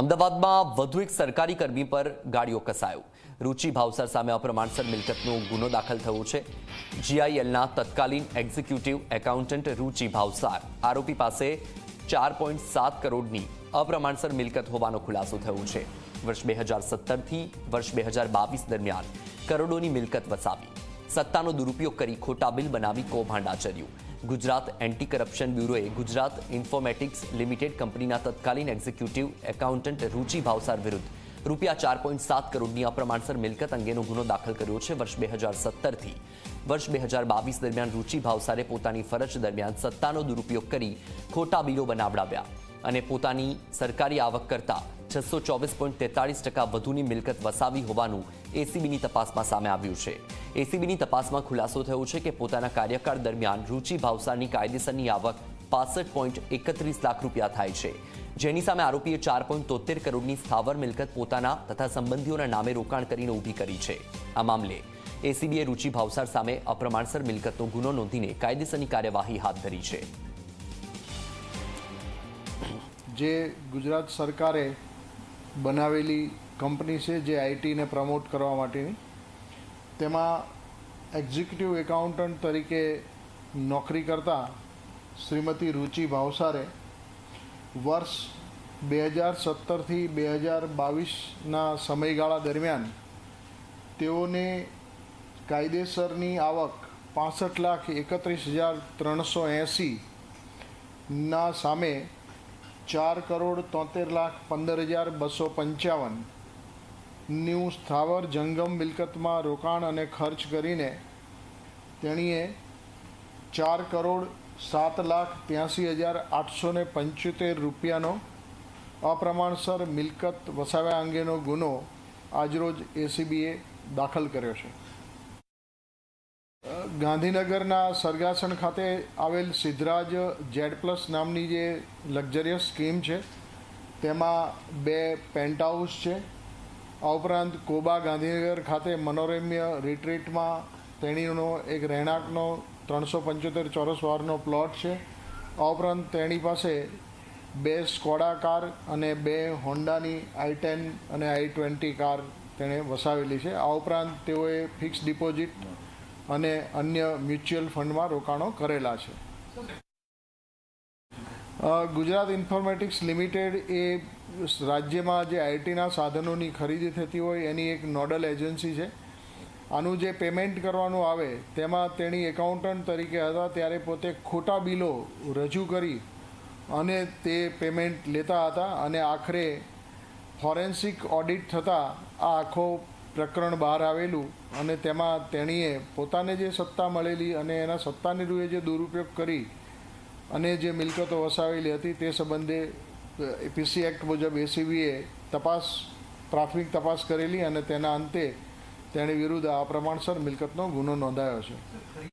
અમદાવાદમાં વધુ એક સરકારી કર્મી પર ગાડીઓ કસાયો. રૂચિ ભાવસર સામે અપ્રમાણસર મિલકતનો ગુનો દાખલ થયો છે. જીઆઈએલના તત્કાલીન એક્ઝિક્યુટિવ એકાઉન્ટન્ટ રૂચિ ભાવસાર આરોપી પાસે ચાર પોઈન્ટ સાત કરોડની અપ્રમાણસર મિલકત હોવાનો ખુલાસો થયો છે. વર્ષ બે હજાર સત્તરથી વર્ષ બે હજાર બાવીસ દરમિયાન કરોડોની મિલકત વસાવી. સત્તાનો દુરુપયોગ કરી ખોટા બિલ બનાવી કૌભાંડ આચર્યું ગુજરાત એન્ટી કરપ્શન બ્યુરોએ ગુજરાત ઇન્ફોમેટિક્સ લિમિટેડ કંપનીના તત્કાલીન એક્ઝિક્યુટિવ એકાઉન્ટન્ટ રૂચિ ભાવસાર વિરુદ્ધ રૂપિયા ચાર પોઈન્ટ સાત કરોડની અપ્રમાણસર મિલકત અંગેનો ગુનો દાખલ કર્યો છે વર્ષ બે હજાર સત્તરથી. વર્ષ બે હજાર બાવીસ દરમિયાન રૂચિ ભાવસારે પોતાની ફરજ દરમિયાન સત્તાનો દુરુપયોગ કરી ખોટા બિલો બનાવડાવ્યા અને પોતાની સરકારી આવક કરતાં છસો ચોવીસ પોઈન્ટ તેતાળીસ ટકા વધુની મિલકત વસાવી હોવાનું એસીબીની તપાસમાં સામે આવ્યું છે. એસીબીની તપાસમાં ખુલાસો થયો છે કે પોતાના કાર્યકાળ દરમિયાન રૂચિ ભાવસારની કાયદેસરની આવક પાસઠ પોઈન્ટ એકત્રીસ લાખ રૂપિયા થાય છે. જેની સામે આરોપીએ ચાર પોઈન્ટ તોતેર કરોડની સ્થાવર મિલકત પોતાના તથા સંબંધીઓના નામે રોકાણ કરીને ઊભી કરી છે. આ મામલે એસીબીએ રૂચિ ભાવસાર સામે અપ્રમાણસર મિલકતનો ગુનો નોંધીને કાયદેસરની કાર્યવાહી હાથ ધરી છે. જે ગુજરાત સરકારે બનાવેલી કંપની છે જે આઈટીને પ્રમોટ કરવા માટેની. તેમાં એક્ઝિક્યુટિવ એકાઉન્ટન્ટ તરીકે નોકરી કરતા શ્રીમતી રુચિ ભાવસારે વર્ષ બે હજાર સત્તરથી બે હજાર બાવીસના સમયગાળા દરમિયાન તેઓને કાયદેસરની આવક પાસઠ લાખ એકત્રીસ હજાર ત્રણસો એંસીના સામે ચાર કરોડ તોતેર લાખ પંદર હજાર બસો પંચાવન. ન્યૂ સ્થાવર જંગમ મિલકતમાં રોકાણ અને ખર્ચ કરીને તેણીએ ચાર કરોડ સાત લાખ ત્યાંસી હજાર આઠસો ને પંચોતેર રૂપિયાનો અપ્રમાણસર મિલકત વસાવ્યા અંગેનો ગુનો આજરોજ એસીબીએ દાખલ કર્યો છે. ગાંધીનગરના સરગાસણ ખાતે આવેલ સિદ્ધરાજ જેડ પ્લસ નામની જે લક્ઝરિયસ સ્કીમ છે, તેમાં બે પેન્ટ હાઉસ છે. આ ઉપરાંત કોબા ગાંધીનગર ખાતે મનોરમ્ય રિટ્રીટમાં તેણીનો એક રહેણાંકનો ત્રણસો પંચોતેર ચોરસ વારનો પ્લોટ છે. આ ઉપરાંત તેણી પાસે બે સ્કોડા કાર અને બે હોન્ડાની આઈ ટેન અને આઈ ટ્વેન્ટી કાર તેણે વસાવેલી છે. આ ઉપરાંત તેઓએ ફિક્સ ડિપોઝિટ અને અન્ય મ્યુચ્યુઅલ ફંડમાં રોકાણો કરેલા છે. ગુજરાત ઇન્ફોર્મેટિક્સ લિમિટેડ એ રાજ્યમાં જે આઈટીના સાધનોની ખરીદી થતી હોય એની એક નોડલ એજન્સી છે. આનું જે પેમેન્ટ કરવાનું આવે તેમાં તેણી એકાઉન્ટન્ટ તરીકે હતા ત્યારે પોતે ખોટા બિલો રજૂ કરી અને તે પેમેન્ટ લેતા હતા અને આખરે ફોરેન્સિક ઓડિટ થતાં આ આખો પ્રકરણ બહાર આવેલું અને તેમાં તેણીએ પોતાને જે સત્તા મળેલી અને એના સત્તાની રૂએ જે દુરુપયોગ કરી અને જે મિલકતો વસાવેલી હતી તે સંબંધે પીસી એક્ટ મુજબ એસીબીએ તપાસ, પ્રાથમિક તપાસ કરેલી અને તેના અંતે તેણી વિરુદ્ધ આ પ્રમાણસર મિલકતનો ગુનો નોંધાયો છે.